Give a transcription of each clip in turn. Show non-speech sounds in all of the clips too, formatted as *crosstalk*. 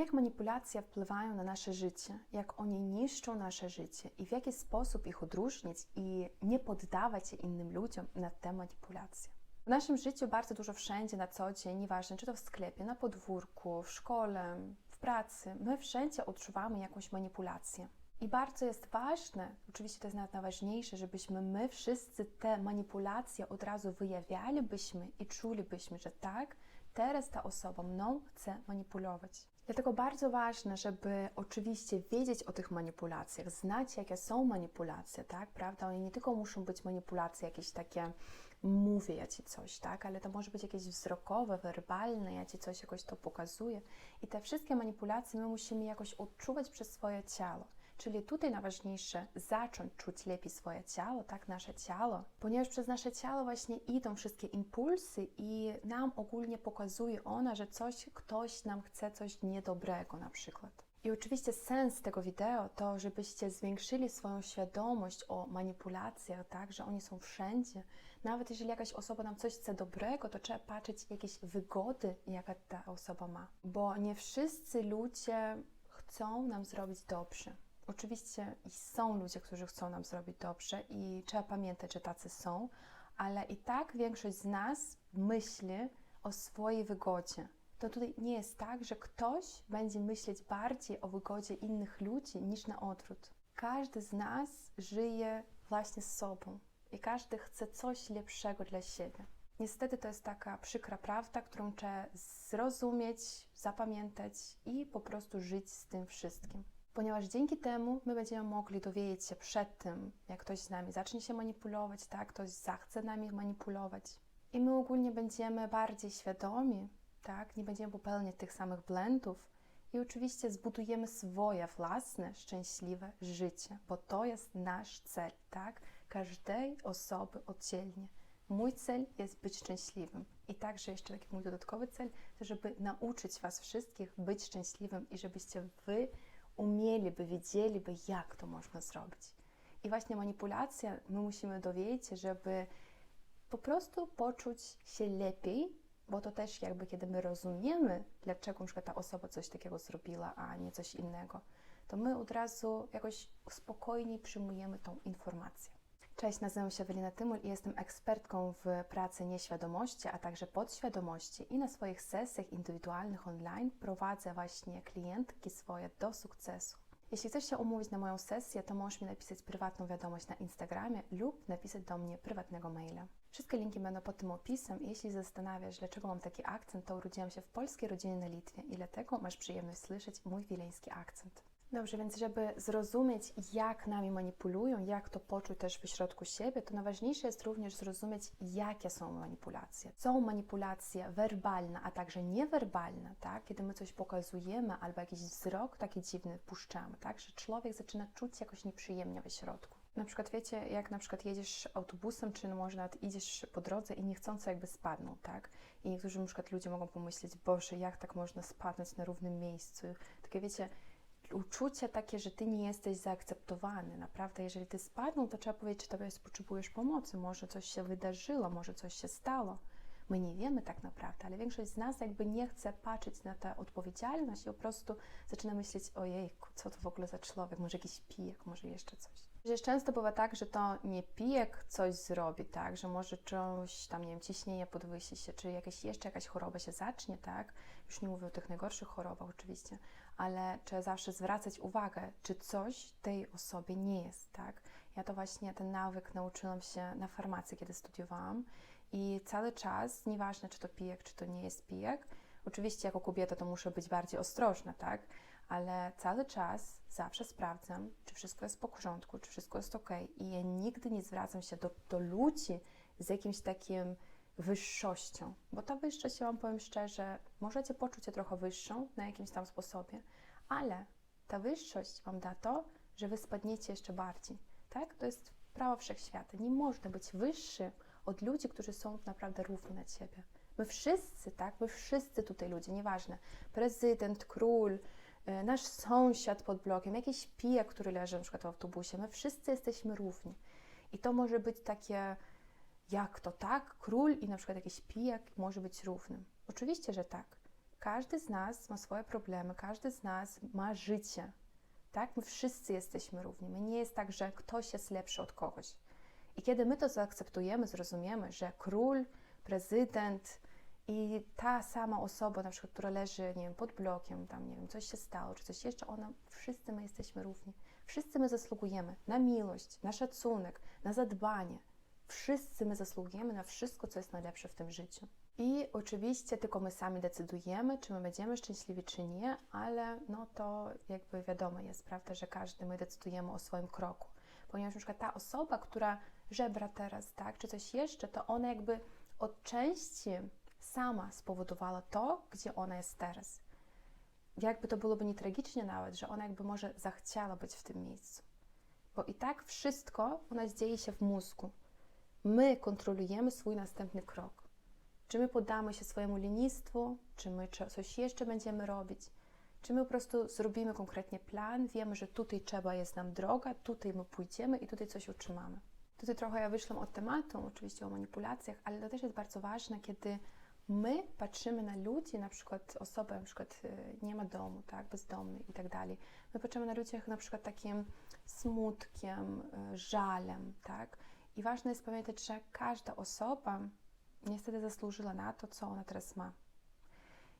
Jak manipulacje wpływają na nasze życie, jak one niszczą nasze życie i w jaki sposób ich odróżnić i nie poddawać się innym ludziom na te manipulacje. W naszym życiu bardzo dużo wszędzie, na co dzień, nieważne czy to w sklepie, na podwórku, w szkole, w pracy, my wszędzie odczuwamy jakąś manipulację. I bardzo jest ważne, oczywiście to jest nawet najważniejsze, żebyśmy my wszyscy te manipulacje od razu wyjawialibyśmy i czulibyśmy, że tak, teraz ta osoba mną chce manipulować. Dlatego bardzo ważne, żeby oczywiście wiedzieć o tych manipulacjach, znać jakie są manipulacje, tak, prawda? One nie tylko muszą być manipulacje jakieś takie, mówię ja Ci coś, tak, ale to może być jakieś wzrokowe, werbalne, ja Ci coś jakoś to pokazuję. I te wszystkie manipulacje my musimy jakoś odczuwać przez swoje ciało. Czyli tutaj najważniejsze zacząć czuć lepiej swoje ciało, tak, nasze ciało, ponieważ przez nasze ciało właśnie idą wszystkie impulsy i nam ogólnie pokazuje ona, że coś, ktoś nam chce coś niedobrego na przykład. I oczywiście sens tego wideo to, żebyście zwiększyli swoją świadomość o manipulacjach, tak, że oni są wszędzie. Nawet jeżeli jakaś osoba nam coś chce dobrego, to trzeba patrzeć jakieś wygody, jaka ta osoba ma. Bo nie wszyscy ludzie chcą nam zrobić dobrze. Oczywiście są ludzie, którzy chcą nam zrobić dobrze i trzeba pamiętać, że tacy są, ale i tak większość z nas myśli o swojej wygodzie. To tutaj nie jest tak, że ktoś będzie myśleć bardziej o wygodzie innych ludzi niż na odwrót. Każdy z nas żyje właśnie z sobą i każdy chce coś lepszego dla siebie. Niestety to jest taka przykra prawda, którą trzeba zrozumieć, zapamiętać i po prostu żyć z tym wszystkim ponieważ dzięki temu my będziemy mogli dowiedzieć się przed tym, jak ktoś z nami zacznie się manipulować, tak, ktoś zachce nami manipulować. I my ogólnie będziemy bardziej świadomi, tak, nie będziemy popełniać tych samych błędów i oczywiście zbudujemy swoje własne, szczęśliwe życie, bo to jest nasz cel, tak, każdej osoby oddzielnie. Mój cel jest być szczęśliwym. I także jeszcze taki mój dodatkowy cel, to żeby nauczyć Was wszystkich być szczęśliwym i żebyście Wy umieliby, wiedzieliby, jak to można zrobić. I właśnie manipulacja, my musimy dowiedzieć żeby po prostu poczuć się lepiej, bo to też jakby kiedy my rozumiemy, dlaczego na ta osoba coś takiego zrobiła, a nie coś innego, to my od razu jakoś spokojniej przyjmujemy tą informację. Cześć, nazywam się Ewelina Tymul i jestem ekspertką w pracy nieświadomości, a także podświadomości i na swoich sesjach indywidualnych online prowadzę właśnie klientki swoje do sukcesu. Jeśli chcesz się umówić na moją sesję, to możesz mi napisać prywatną wiadomość na Instagramie lub napisać do mnie prywatnego maila. Wszystkie linki będą pod tym opisem jeśli zastanawiasz, dlaczego mam taki akcent, to urodziłam się w polskiej rodzinie na Litwie i dlatego masz przyjemność słyszeć mój wileński akcent. Dobrze, więc żeby zrozumieć, jak nami manipulują, jak to poczuć też w środku siebie, to najważniejsze jest również zrozumieć, jakie są manipulacje. Są manipulacje werbalne, a także niewerbalne, tak? kiedy my coś pokazujemy albo jakiś wzrok taki dziwny puszczamy, tak? że człowiek zaczyna czuć jakoś nieprzyjemnie w środku. Na przykład wiecie, jak na przykład jedziesz autobusem, czy może nawet idziesz po drodze i niechcąco jakby spadną, tak? I niektórzy na przykład ludzie mogą pomyśleć, Boże, jak tak można spadnąć na równym miejscu? Takie wiecie, uczucie takie, że ty nie jesteś zaakceptowany. Naprawdę, jeżeli ty spadną, to trzeba powiedzieć, czy tobie potrzebujesz pomocy, może coś się wydarzyło, może coś się stało. My nie wiemy tak naprawdę, ale większość z nas jakby nie chce patrzeć na tę odpowiedzialność i po prostu zaczyna myśleć, ojej, co to w ogóle za człowiek, może jakiś pijak, może jeszcze coś. Przecież często bywa tak, że to nie pijek coś zrobi, tak, że może coś tam, nie wiem, ciśnienie podwysi się, czy jakieś, jeszcze jakaś choroba się zacznie, tak, już nie mówię o tych najgorszych chorobach oczywiście, ale trzeba zawsze zwracać uwagę, czy coś tej osobie nie jest, tak. Ja to właśnie ten nawyk nauczyłam się na farmacji, kiedy studiowałam i cały czas, nieważne czy to pijek, czy to nie jest pijek, oczywiście jako kobieta to muszę być bardziej ostrożna, tak, ale cały czas zawsze sprawdzam, czy wszystko jest w porządku, czy wszystko jest ok. I ja nigdy nie zwracam się do, do ludzi z jakimś takim wyższością, bo ta wyższość, ja Wam powiem szczerze, możecie poczuć się trochę wyższą na jakimś tam sposobie, ale ta wyższość Wam da to, że Wy spadniecie jeszcze bardziej, tak? To jest prawo wszechświata. Nie można być wyższy od ludzi, którzy są naprawdę równi na Ciebie. My wszyscy, tak? My wszyscy tutaj ludzie, nieważne, prezydent, król, E, nasz sąsiad pod blokiem, jakiś pijak, który leży na przykład w autobusie. My wszyscy jesteśmy równi. I to może być takie, jak to tak? Król i na przykład jakiś pijak może być równym. Oczywiście, że tak. każdy z nas ma swoje problemy, każdy z nas ma życie. Tak? My wszyscy jesteśmy równi. My nie jest tak, że ktoś jest lepszy od kogoś. I kiedy my to zaakceptujemy, zrozumiemy, że król, prezydent i ta sama osoba, na przykład, która leży, nie wiem, pod blokiem, tam, nie wiem, coś się stało, czy coś jeszcze, ona, wszyscy my jesteśmy równi. Wszyscy my zasługujemy na miłość, na szacunek, na zadbanie. Wszyscy my zasługujemy na wszystko, co jest najlepsze w tym życiu. I oczywiście tylko my sami decydujemy, czy my będziemy szczęśliwi, czy nie, ale no to jakby wiadomo jest, prawda, że każdy my decydujemy o swoim kroku. Ponieważ na przykład ta osoba, która żebra teraz, tak, czy coś jeszcze, to ona jakby od części sama spowodowała to, gdzie ona jest teraz. Jakby to byłoby nie tragicznie nawet, że ona jakby może zachciała być w tym miejscu. Bo i tak wszystko u nas dzieje się w mózgu. My kontrolujemy swój następny krok. Czy my poddamy się swojemu lenistwu, czy my coś jeszcze będziemy robić, czy my po prostu zrobimy konkretnie plan, wiemy, że tutaj trzeba jest nam droga, tutaj my pójdziemy i tutaj coś utrzymamy. Tutaj trochę ja wyszłam od tematu, oczywiście o manipulacjach, ale to też jest bardzo ważne, kiedy my patrzymy na ludzi, na przykład osobę, na przykład y, nie ma domu, tak, bezdomny i tak dalej. My patrzymy na ludzi na przykład takim smutkiem, y, żalem, tak. I ważne jest pamiętać, że każda osoba niestety zasłużyła na to, co ona teraz ma.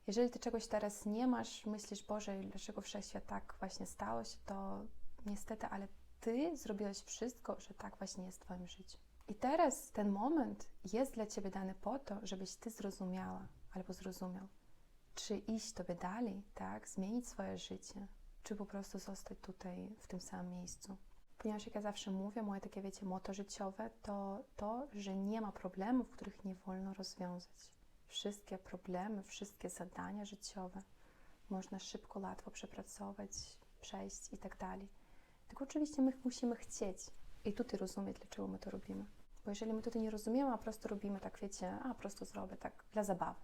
Jeżeli ty czegoś teraz nie masz, myślisz, Boże, dlaczego wszechświat tak właśnie stało się, to niestety, ale ty zrobiłeś wszystko, że tak właśnie jest w twoim życiu. I teraz ten moment jest dla ciebie dany po to, żebyś ty zrozumiała albo zrozumiał, czy iść tobie dalej, tak, zmienić swoje życie, czy po prostu zostać tutaj w tym samym miejscu. Ponieważ jak ja zawsze mówię, moje takie, wiecie, moto życiowe, to to, że nie ma problemów, których nie wolno rozwiązać. Wszystkie problemy, wszystkie zadania życiowe można szybko, łatwo przepracować, przejść i tak dalej. Tylko oczywiście my musimy chcieć i tutaj rozumieć, dlaczego my to robimy. Bo jeżeli my tutaj nie rozumiemy, a po prostu robimy tak, wiecie, a po prostu zrobię tak dla zabawy,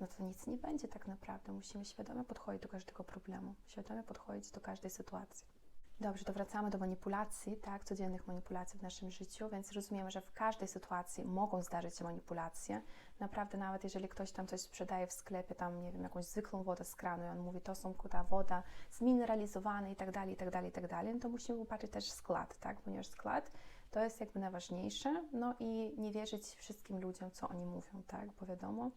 no to nic nie będzie tak naprawdę. Musimy świadomie podchodzić do każdego problemu, świadomie podchodzić do każdej sytuacji. Dobrze, to wracamy do manipulacji, tak, codziennych manipulacji w naszym życiu, więc rozumiemy, że w każdej sytuacji mogą zdarzyć się manipulacje. Naprawdę nawet jeżeli ktoś tam coś sprzedaje w sklepie, tam, nie wiem, jakąś zwykłą wodę z kranu i on mówi, to są ta woda zmineralizowana i tak dalej, i tak dalej, i tak dalej, no to musimy popatrzeć też skład, tak, ponieważ skład to jest jakby najważniejsze, no i nie wierzyć wszystkim ludziom, co oni mówią, tak, bo wiadomo,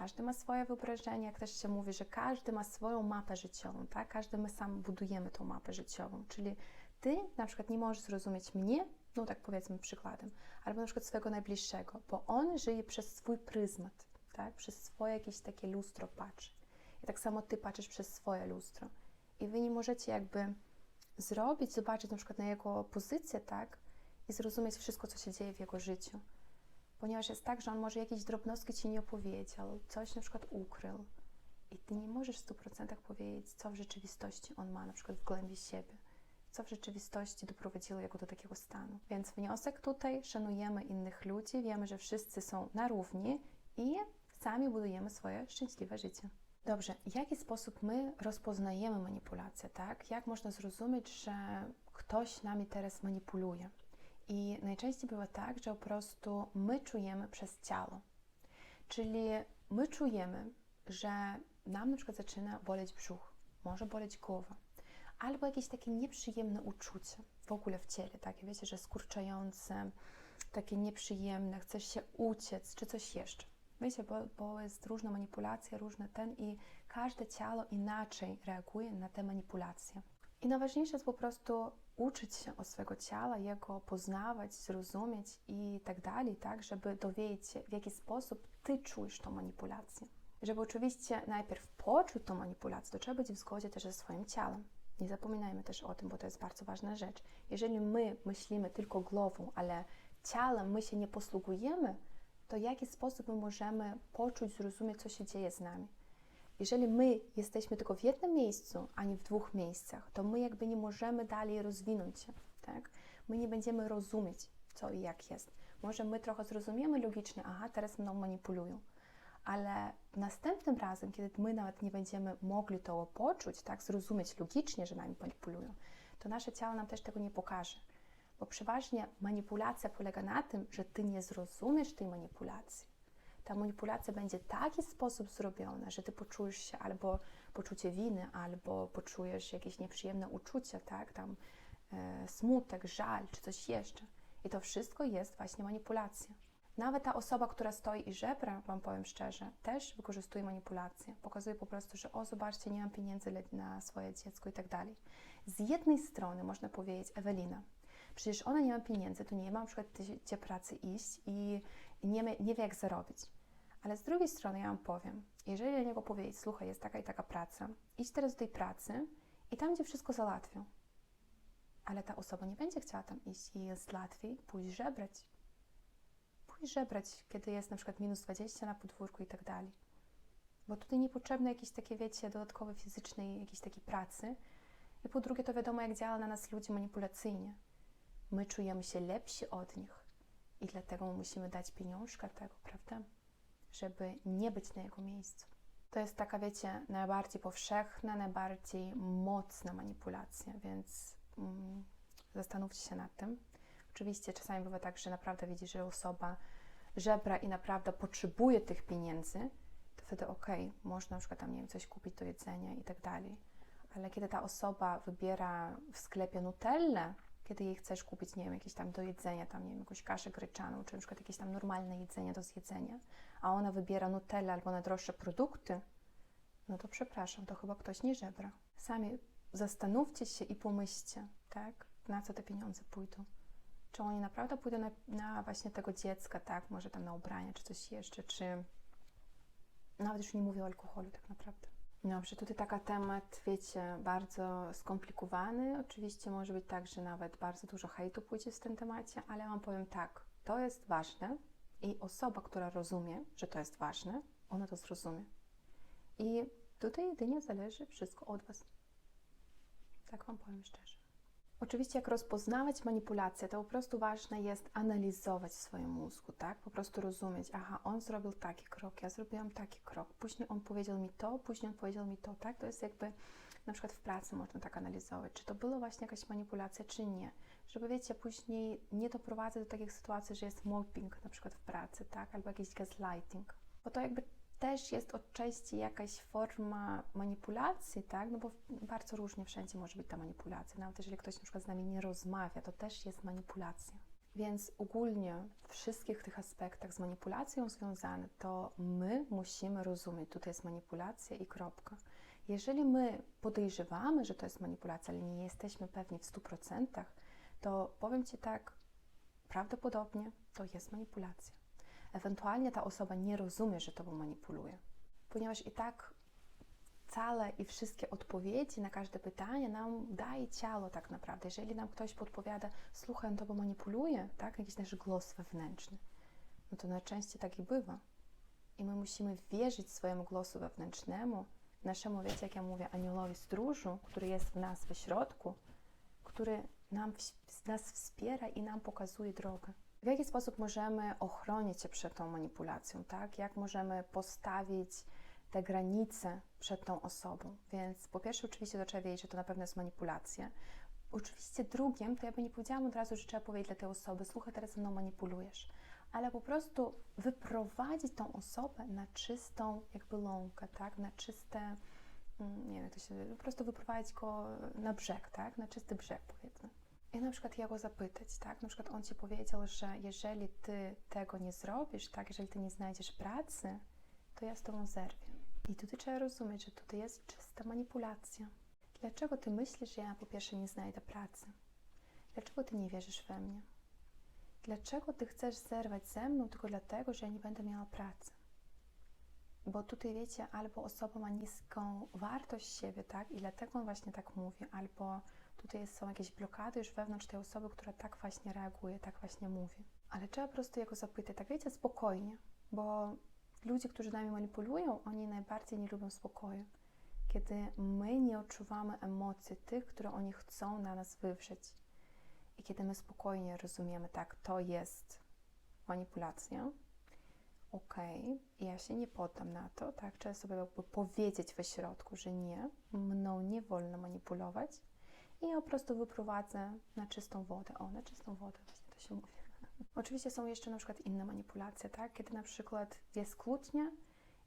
każdy ma swoje wyobrażenie, jak też się mówi, że każdy ma swoją mapę życiową, tak? Każdy my sam budujemy tą mapę życiową, czyli ty na przykład nie możesz zrozumieć mnie, no tak powiedzmy przykładem, albo na przykład swojego najbliższego, bo on żyje przez swój pryzmat, tak? Przez swoje jakieś takie lustro patrzy. I tak samo ty patrzysz przez swoje lustro. I wy nie możecie jakby zrobić, zobaczyć na przykład na jego pozycję, tak? I zrozumieć wszystko, co się dzieje w jego życiu ponieważ jest tak, że on może jakieś drobnostki ci nie opowiedział, coś na przykład ukrył i ty nie możesz w 100% powiedzieć, co w rzeczywistości on ma na przykład w głębi siebie, co w rzeczywistości doprowadziło jego do takiego stanu. Więc wniosek tutaj, szanujemy innych ludzi, wiemy, że wszyscy są na równi i sami budujemy swoje szczęśliwe życie. Dobrze, w jaki sposób my rozpoznajemy manipulację, tak? Jak można zrozumieć, że ktoś nami teraz manipuluje? I najczęściej bywa tak, że po prostu my czujemy przez ciało. Czyli my czujemy, że nam na przykład zaczyna boleć brzuch, może boleć głowa, albo jakieś takie nieprzyjemne uczucie w ogóle w ciele, takie wiecie, że skurczające, takie nieprzyjemne, chcesz się uciec, czy coś jeszcze. Wiecie, bo, bo jest różna manipulacja, różne ten i każde ciało inaczej reaguje na te manipulacje. I najważniejsze jest po prostu uczyć się o swego ciała, jego poznawać, zrozumieć i tak dalej, tak, żeby dowiedzieć się, w jaki sposób ty czujesz tą manipulację. Żeby oczywiście najpierw poczuć tą manipulację, to trzeba być w zgodzie też ze swoim ciałem. Nie zapominajmy też o tym, bo to jest bardzo ważna rzecz. Jeżeli my myślimy tylko głową, ale ciałem my się nie posługujemy, to w jaki sposób my możemy poczuć, zrozumieć, co się dzieje z nami? Jeżeli my jesteśmy tylko w jednym miejscu, a nie w dwóch miejscach, to my jakby nie możemy dalej rozwinąć się, tak? My nie będziemy rozumieć, co i jak jest. Może my trochę zrozumiemy logicznie, aha, teraz mną manipulują, ale następnym razem, kiedy my nawet nie będziemy mogli to poczuć, tak, zrozumieć logicznie, że nami manipulują, to nasze ciało nam też tego nie pokaże. Bo przeważnie manipulacja polega na tym, że ty nie zrozumiesz tej manipulacji ta manipulacja będzie w taki sposób zrobiona, że ty poczujesz się albo poczucie winy, albo poczujesz jakieś nieprzyjemne uczucia, tak, tam e, smutek, żal, czy coś jeszcze. I to wszystko jest właśnie manipulacja. Nawet ta osoba, która stoi i żebra, Wam powiem szczerze, też wykorzystuje manipulację. Pokazuje po prostu, że o, zobaczcie, nie mam pieniędzy na swoje dziecko i tak dalej. Z jednej strony można powiedzieć, Ewelina, przecież ona nie ma pieniędzy, to nie ma na przykład gdzie- pracy iść i nie, nie wie, jak zarobić. Ale z drugiej strony ja Wam powiem, jeżeli do niego powiedzieć, słuchaj, jest taka i taka praca, idź teraz do tej pracy i tam, gdzie wszystko załatwią. Ale ta osoba nie będzie chciała tam iść i jest łatwiej pójść żebrać. Pójść żebrać, kiedy jest na przykład minus 20 na podwórku i tak dalej. Bo tutaj niepotrzebne jakieś takie, wiecie, dodatkowe fizycznej jakiejś takiej pracy. I po drugie, to wiadomo, jak działa na nas ludzi manipulacyjnie. My czujemy się lepsi od nich i dlatego mu musimy dać pieniążka tego, prawda? Żeby nie być na jego miejscu. To jest taka, wiecie, najbardziej powszechna, najbardziej mocna manipulacja, więc mm, zastanówcie się nad tym. Oczywiście czasami bywa tak, że naprawdę widzi, że osoba żebra i naprawdę potrzebuje tych pieniędzy, to wtedy okej, można na przykład tam, nie wiem, coś kupić do jedzenia i tak dalej. Ale kiedy ta osoba wybiera w sklepie Nutellę, kiedy jej chcesz kupić, nie wiem, jakieś tam do jedzenia, tam, nie wiem, jakąś kaszę gryczaną, czy na przykład jakieś tam normalne jedzenie do zjedzenia, a ona wybiera Nutellę albo najdroższe produkty, no to przepraszam, to chyba ktoś nie żebra. Sami zastanówcie się i pomyślcie, tak, na co te pieniądze pójdą. Czy oni naprawdę pójdą na, na właśnie tego dziecka, tak, może tam na ubrania, czy coś jeszcze, czy nawet już nie mówię o alkoholu tak naprawdę. Dobrze, tutaj taka temat, wiecie, bardzo skomplikowany. Oczywiście może być tak, że nawet bardzo dużo hejtu pójdzie w tym temacie, ale Wam powiem tak, to jest ważne i osoba, która rozumie, że to jest ważne, ona to zrozumie. I tutaj jedynie zależy wszystko od Was. Tak Wam powiem szczerze. Oczywiście, jak rozpoznawać manipulację, to po prostu ważne jest analizować w swoim mózgu, tak? Po prostu rozumieć, aha, on zrobił taki krok, ja zrobiłam taki krok, później on powiedział mi to, później on powiedział mi to, tak? To jest jakby na przykład w pracy można tak analizować, czy to była właśnie jakaś manipulacja, czy nie. Żeby, wiecie, później nie doprowadzać do takich sytuacji, że jest mobbing na przykład w pracy, tak? Albo jakiś gaslighting. Bo to jakby też jest od części jakaś forma manipulacji, tak? No bo bardzo różnie wszędzie może być ta manipulacja. Nawet jeżeli ktoś na przykład z nami nie rozmawia, to też jest manipulacja. Więc ogólnie w wszystkich tych aspektach z manipulacją związane, to my musimy rozumieć, tutaj jest manipulacja i kropka. Jeżeli my podejrzewamy, że to jest manipulacja, ale nie jesteśmy pewni w 100%, to powiem Ci tak, prawdopodobnie to jest manipulacja ewentualnie ta osoba nie rozumie, że tobą manipuluje. Ponieważ i tak całe i wszystkie odpowiedzi na każde pytanie nam daje ciało tak naprawdę. Jeżeli nam ktoś podpowiada, słuchaj, on tobą manipuluje, tak, jakiś nasz głos wewnętrzny, no to najczęściej tak i bywa. I my musimy wierzyć swojemu głosu wewnętrznemu, naszemu, wiecie, jak ja mówię, aniołowi stróżu, który jest w nas we środku, który nam, nas wspiera i nam pokazuje drogę. W jaki sposób możemy ochronić się przed tą manipulacją, tak? Jak możemy postawić te granice przed tą osobą? Więc po pierwsze, oczywiście to trzeba wiedzieć, że to na pewno jest manipulacja. Oczywiście drugim, to ja bym nie powiedziałam od razu, że trzeba powiedzieć dla tej osoby, słuchaj, teraz ze mną manipulujesz, ale po prostu wyprowadzić tą osobę na czystą jakby łąkę, tak? Na czyste, mm, nie wiem, jak to się, po prostu wyprowadzić go na brzeg, tak? Na czysty brzeg, powiedzmy. I na przykład jego zapytać, tak? Na przykład on ci powiedział, że jeżeli ty tego nie zrobisz, tak? Jeżeli ty nie znajdziesz pracy, to ja z tobą zerwę. I tutaj trzeba rozumieć, że tutaj jest czysta manipulacja. Dlaczego ty myślisz, że ja po pierwsze nie znajdę pracy? Dlaczego ty nie wierzysz we mnie? Dlaczego ty chcesz zerwać ze mną tylko dlatego, że ja nie będę miała pracy? Bo tutaj wiecie, albo osoba ma niską wartość siebie, tak? I dlatego on właśnie tak mówi, albo tutaj są jakieś blokady już wewnątrz tej osoby, która tak właśnie reaguje, tak właśnie mówi. Ale trzeba po prostu jego zapytać, tak wiecie, spokojnie, bo ludzie, którzy nami manipulują, oni najbardziej nie lubią spokoju. Kiedy my nie odczuwamy emocji tych, które oni chcą na nas wywrzeć. I kiedy my spokojnie rozumiemy, tak, to jest manipulacja, okej, okay, ja się nie poddam na to, tak, trzeba sobie jakby powiedzieć we środku, że nie, mną nie wolno manipulować, i po prostu wyprowadzę na czystą wodę. O, na czystą wodę właśnie to się mówi. *laughs* Oczywiście są jeszcze na przykład inne manipulacje, tak? Kiedy na przykład jest kłótnia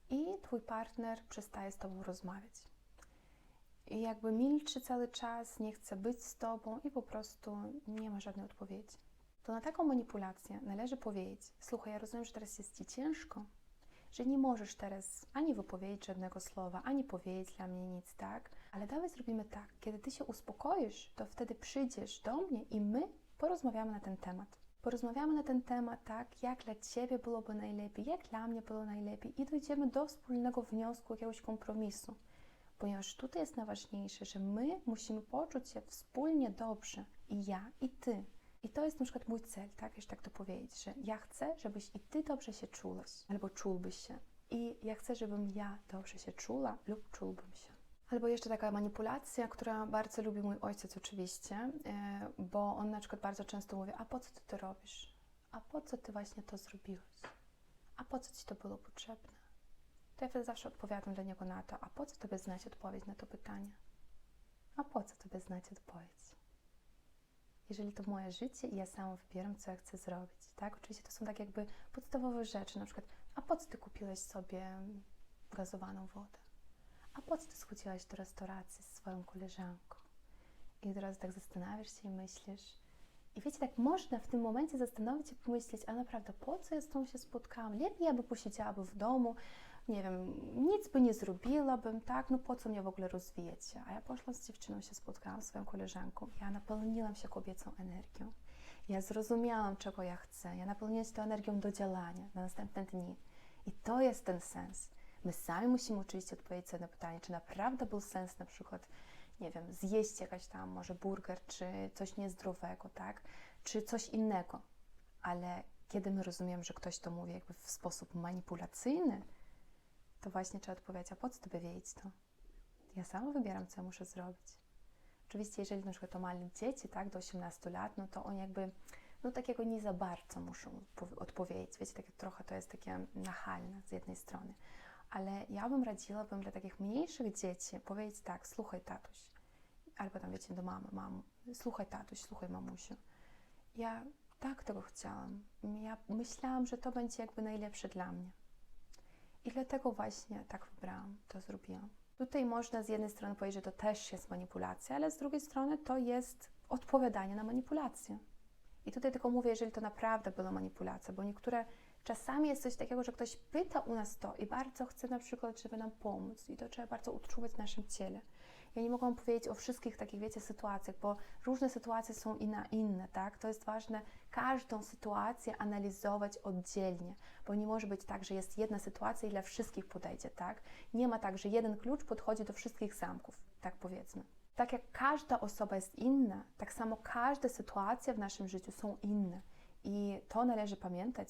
i twój partner przestaje z tobą rozmawiać. I jakby milczy cały czas, nie chce być z tobą i po prostu nie ma żadnej odpowiedzi. To na taką manipulację należy powiedzieć: Słuchaj, ja rozumiem, że teraz jest ci ciężko, że nie możesz teraz ani wypowiedzieć żadnego słowa, ani powiedzieć dla mnie nic, tak? Ale dawaj zrobimy tak, kiedy ty się uspokoisz, to wtedy przyjdziesz do mnie i my porozmawiamy na ten temat. Porozmawiamy na ten temat, tak, jak dla Ciebie byłoby najlepiej, jak dla mnie było najlepiej i dojdziemy do wspólnego wniosku, jakiegoś kompromisu. Ponieważ tutaj jest najważniejsze, że my musimy poczuć się wspólnie dobrze i ja, i Ty. I to jest na przykład mój cel, tak, jeszcze tak to powiedzieć, że ja chcę, żebyś i Ty dobrze się czułaś, albo czułbyś się. I ja chcę, żebym ja dobrze się czula lub czułbym się. Albo jeszcze taka manipulacja, która bardzo lubi mój ojciec oczywiście, e, bo on na przykład bardzo często mówi, a po co ty to robisz? A po co ty właśnie to zrobiłeś? A po co ci to było potrzebne? To ja wtedy zawsze odpowiadam dla niego na to, a po co tobie znać odpowiedź na to pytanie? A po co tobie znać odpowiedź? Jeżeli to moje życie i ja sama wybieram, co ja chcę zrobić, tak? Oczywiście to są tak jakby podstawowe rzeczy, na przykład, a po co ty kupiłeś sobie gazowaną wodę? A po co ty schodziłaś do restauracji z swoją koleżanką? I teraz tak zastanawiasz się i myślisz. I wiecie, tak można w tym momencie zastanowić się, pomyśleć, a naprawdę po co ja z tą się spotkałam? Lepiej ja by posiedziałaby w domu, nie wiem, nic by nie zrobiłabym, tak? No po co mnie w ogóle rozwijać się? A ja poszłam z dziewczyną, się spotkałam z swoją koleżanką. Ja napełniłam się kobiecą energią. Ja zrozumiałam, czego ja chcę. Ja napełniłam się tą energią do działania na następne dni. I to jest ten sens. My sami musimy oczywiście odpowiedzieć sobie na pytanie, czy naprawdę był sens na przykład, nie wiem, zjeść jakaś tam może burger, czy coś niezdrowego, tak? Czy coś innego. Ale kiedy my rozumiemy, że ktoś to mówi jakby w sposób manipulacyjny, to właśnie trzeba odpowiedzieć, a po co tobie wiedzieć to? Ja sama wybieram, co ja muszę zrobić. Oczywiście, jeżeli na przykład to mali dzieci, tak, do 18 lat, no to oni jakby, no takiego nie za bardzo muszą odpowiedzieć. Wiecie, takie trochę to jest takie nachalne z jednej strony ale ja bym radziła bym dla takich mniejszych dzieci powiedzieć tak, słuchaj tatuś, albo tam wiecie do mamy, mam, słuchaj tatuś, słuchaj mamusiu. Ja tak tego chciałam. Ja myślałam, że to będzie jakby najlepsze dla mnie. I dlatego właśnie tak wybrałam, to zrobiłam. Tutaj można z jednej strony powiedzieć, że to też jest manipulacja, ale z drugiej strony to jest odpowiadanie na manipulację. I tutaj tylko mówię, jeżeli to naprawdę była manipulacja, bo niektóre Czasami jest coś takiego, że ktoś pyta u nas to i bardzo chce na przykład, żeby nam pomóc i to trzeba bardzo uczuwać w naszym ciele. Ja nie mogę powiedzieć o wszystkich takich, wiecie, sytuacjach, bo różne sytuacje są i na inne, tak? To jest ważne każdą sytuację analizować oddzielnie, bo nie może być tak, że jest jedna sytuacja i dla wszystkich podejdzie, tak? Nie ma tak, że jeden klucz podchodzi do wszystkich zamków, tak powiedzmy. Tak jak każda osoba jest inna, tak samo każde sytuacje w naszym życiu są inne. I to należy pamiętać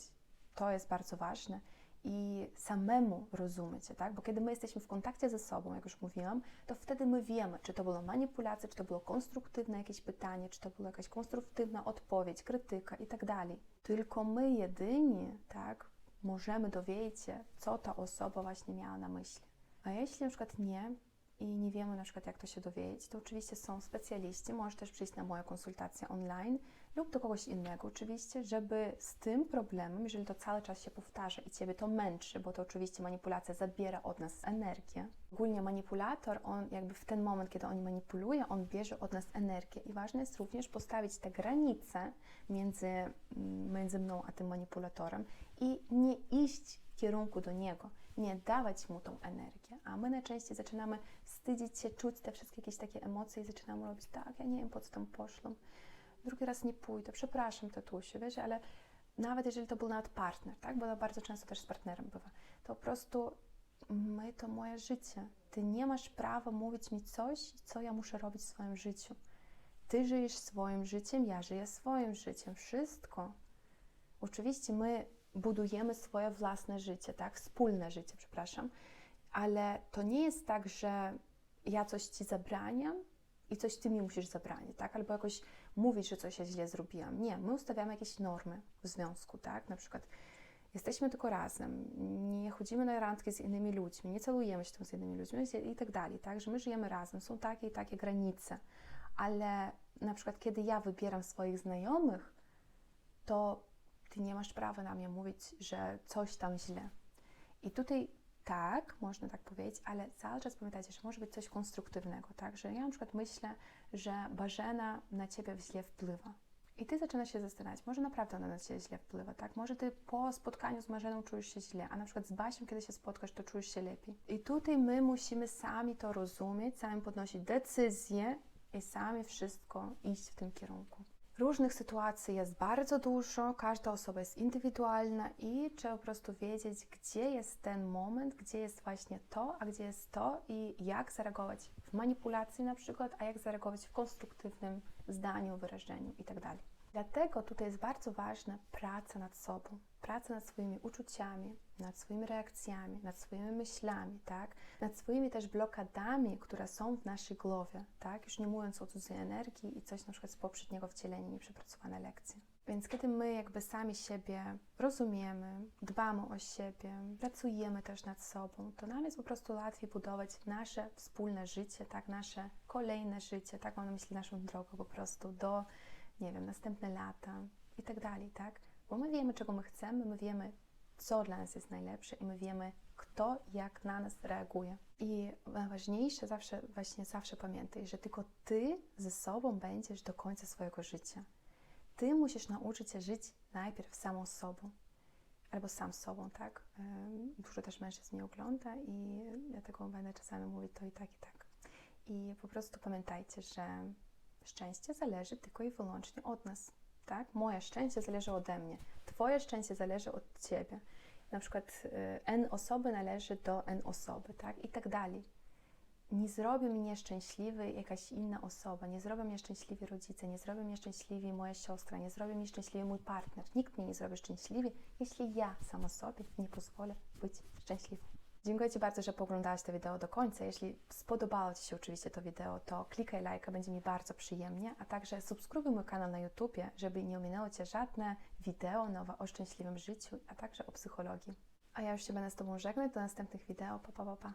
to jest bardzo ważne i samemu rozumieć, tak? Bo kiedy my jesteśmy w kontakcie ze sobą, jak już mówiłam, to wtedy my wiemy, czy to była manipulacja, czy to było konstruktywne jakieś pytanie, czy to była jakaś konstruktywna odpowiedź, krytyka i tak dalej. Tylko my jedyni, tak, możemy dowiedzieć się, co ta osoba właśnie miała na myśli. A jeśli na przykład nie, i nie wiemy na przykład, jak to się dowiedzieć, to oczywiście są specjaliści. Możesz też przyjść na moją konsultację online lub do kogoś innego oczywiście, żeby z tym problemem, jeżeli to cały czas się powtarza i Ciebie to męczy, bo to oczywiście manipulacja zabiera od nas energię. Ogólnie manipulator, on jakby w ten moment, kiedy on manipuluje, on bierze od nas energię i ważne jest również postawić te granice między, między mną a tym manipulatorem i nie iść w kierunku do niego, nie dawać mu tą energię, a my najczęściej zaczynamy wstydzić się, czuć te wszystkie jakieś takie emocje i zaczynamy robić tak, ja nie wiem po co tam poszłam, drugi raz nie pójdę, przepraszam tatusiu, wiesz, ale nawet jeżeli to był nawet partner, tak, bo to bardzo często też z partnerem bywa, to po prostu my to moje życie. Ty nie masz prawa mówić mi coś, co ja muszę robić w swoim życiu. Ty żyjesz swoim życiem, ja żyję swoim życiem. Wszystko. Oczywiście my budujemy swoje własne życie, tak? Wspólne życie, przepraszam. Ale to nie jest tak, że ja coś ci zabraniam i coś ty mi musisz zabraniać, tak? Albo jakoś mówić, że coś ja źle zrobiłam. Nie, my ustawiamy jakieś normy w związku, tak? Na przykład jesteśmy tylko razem, nie chodzimy na randki z innymi ludźmi, nie celujemy się z innymi ludźmi i tak dalej, tak? Że my żyjemy razem, są takie i takie granice. Ale na przykład kiedy ja wybieram swoich znajomych, to ty nie masz prawa na mnie mówić, że coś tam źle. I tutaj tak, można tak powiedzieć, ale cały czas pamiętajcie, że może być coś konstruktywnego, tak? Że ja na przykład myślę, że Bażena na ciebie źle wpływa. I ty zaczynasz się zastanawiać, może naprawdę ona na ciebie źle wpływa, tak? Może ty po spotkaniu z Marzeną czujesz się źle, a na przykład z Basiem, kiedy się spotkasz, to czujesz się lepiej. I tutaj my musimy sami to rozumieć, sami podnosić decyzje i sami wszystko iść w tym kierunku. Różnych sytuacji jest bardzo dużo, każda osoba jest indywidualna i trzeba po prostu wiedzieć, gdzie jest ten moment, gdzie jest właśnie to, a gdzie jest to i jak zareagować w manipulacji na przykład, a jak zareagować w konstruktywnym zdaniu, wyrażeniu itd. Dlatego tutaj jest bardzo ważna praca nad sobą, praca nad swoimi uczuciami, nad swoimi reakcjami, nad swoimi myślami, tak? Nad swoimi też blokadami, które są w naszej głowie, tak? Już nie mówiąc o cudzej energii i coś na przykład z poprzedniego wcielenia, nieprzepracowane lekcje. Więc kiedy my jakby sami siebie rozumiemy, dbamy o siebie, pracujemy też nad sobą, to nam jest po prostu łatwiej budować nasze wspólne życie, tak? Nasze kolejne życie, tak? Mam na myśli naszą drogę po prostu do nie wiem, następne lata i tak dalej, tak? Bo my wiemy, czego my chcemy, my wiemy, co dla nas jest najlepsze i my wiemy, kto jak na nas reaguje. I najważniejsze zawsze, właśnie zawsze pamiętaj, że tylko ty ze sobą będziesz do końca swojego życia. Ty musisz nauczyć się żyć najpierw samą sobą. Albo sam sobą, tak? Dużo też mężczyzn mnie ogląda i dlatego będę czasami mówić to i tak, i tak. I po prostu pamiętajcie, że szczęście zależy tylko i wyłącznie od nas. Tak? Moje szczęście zależy ode mnie. Twoje szczęście zależy od ciebie. Na przykład N osoby należy do N osoby, tak? I tak dalej. Nie zrobi mnie szczęśliwy jakaś inna osoba, nie zrobią mnie szczęśliwi rodzice, nie zrobią mnie szczęśliwi moja siostra, nie zrobi mnie szczęśliwy mój partner. Nikt mnie nie zrobi szczęśliwy, jeśli ja sama sobie nie pozwolę być szczęśliwą. Dziękuję Ci bardzo, że poglądałaś to wideo do końca. Jeśli spodobało Ci się oczywiście to wideo, to klikaj lajka, będzie mi bardzo przyjemnie, a także subskrybuj mój kanał na YouTubie, żeby nie ominęło Cię żadne wideo nowe o szczęśliwym życiu, a także o psychologii. A ja już się będę z Tobą żegnać do następnych wideo. Pa, pa, pa, pa.